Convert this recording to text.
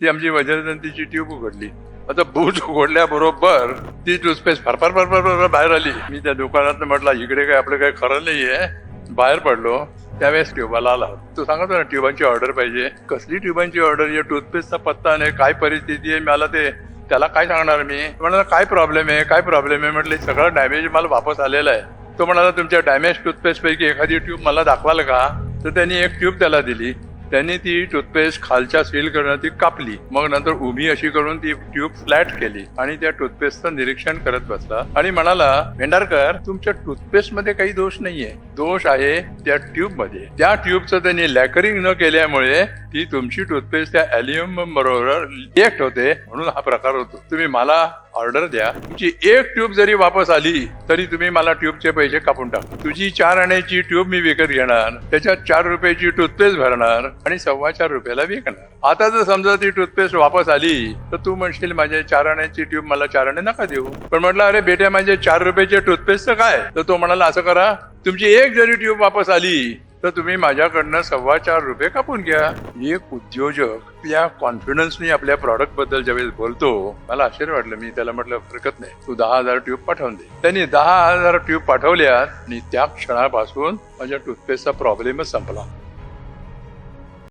ती आमची वज्रदंतीची ट्यूब उघडली. आता बूट उघडल्याबरोबर ती टूथपेस्ट फरफर फरफर फरफर बाहेर आली. मी त्या दुकानात म्हटलं इकडे काय आपलं काही खरं नाहीये. बाहेर पडलो. त्यावेळेस ट्युबाला आला. तू सांगतो ना ट्युबांची ऑर्डर पाहिजे. कसली ट्युबांची ऑर्डर या टूथपेस्टचा पत्ता नाही. काय परिस्थिती आहे? मला ते त्याला काय सांगणार मी? म्हणाला काय प्रॉब्लेम आहे? काय प्रॉब्लेम आहे? म्हटलं सगळं डॅमेज मला वापस आलेला आहे. तो म्हणाला तुमच्या डॅमेज टूथपेस्ट पैकी एखादी ट्यूब मला दाखवाल का? तर त्यांनी एक ट्यूब त्याला दिली. त्यांनी ती टूथपेस्ट खालच्या सील करून ती कापली. मग नंतर उभी अशी करून ती ट्यूब फ्लॅट केली आणि त्या टूथपेस्टचं निरीक्षण करत बसला आणि म्हणाला भेंडारकर तुमच्या टूथपेस्टमध्ये काही दोष नाहीये. दोष आहे त्या ट्यूबमध्ये. त्या ट्यूबचं त्यांनी लॅकरिंग न केल्यामुळे ती तुमची टूथपेस्ट त्या अल्युमिनियम बरोबर रिएक्ट होते म्हणून हा प्रकार होतो. तुम्ही मला ऑर्डर द्या. तुमची एक ट्यूब जरी वापस आली तरी तुम्ही मला ट्यूबचे पैसे कापून टाका. तुझी चार आण्याची ट्यूब मी विकत घेणार त्याच्यात चार रुपयाची टूथपेस्ट भरणार आणि सव्वा चार रुपयाला विकणार. आता जर समजा ती टूथपेस्ट वापस आली तर तू म्हणशील माझ्या चार आण्याची ट्यूब मला चार आणे नका देऊ. पण म्हटलं अरे बेटे माझे चार रुपयाचे टूथपेस्ट काय? तर तो म्हणाला असं करा तुमची एक जरी ट्यूब वापस आली तर तुम्ही माझ्याकडनं सव्वा चार रुपये कापून घ्या. एक उद्योजक या कॉन्फिडन्सनी आपल्या प्रॉडक्टबद्दल ज्यावेळेस बोलतो मला आश्चर्य वाटलं. मी त्याला म्हटलं हरकत नाही. तू दहा हजार ट्यूब पाठवून दे. त्यांनी दहा हजार ट्यूब पाठवल्या आणि त्या क्षणापासून माझ्या टूथपेस्टचा प्रॉब्लेमच संपला.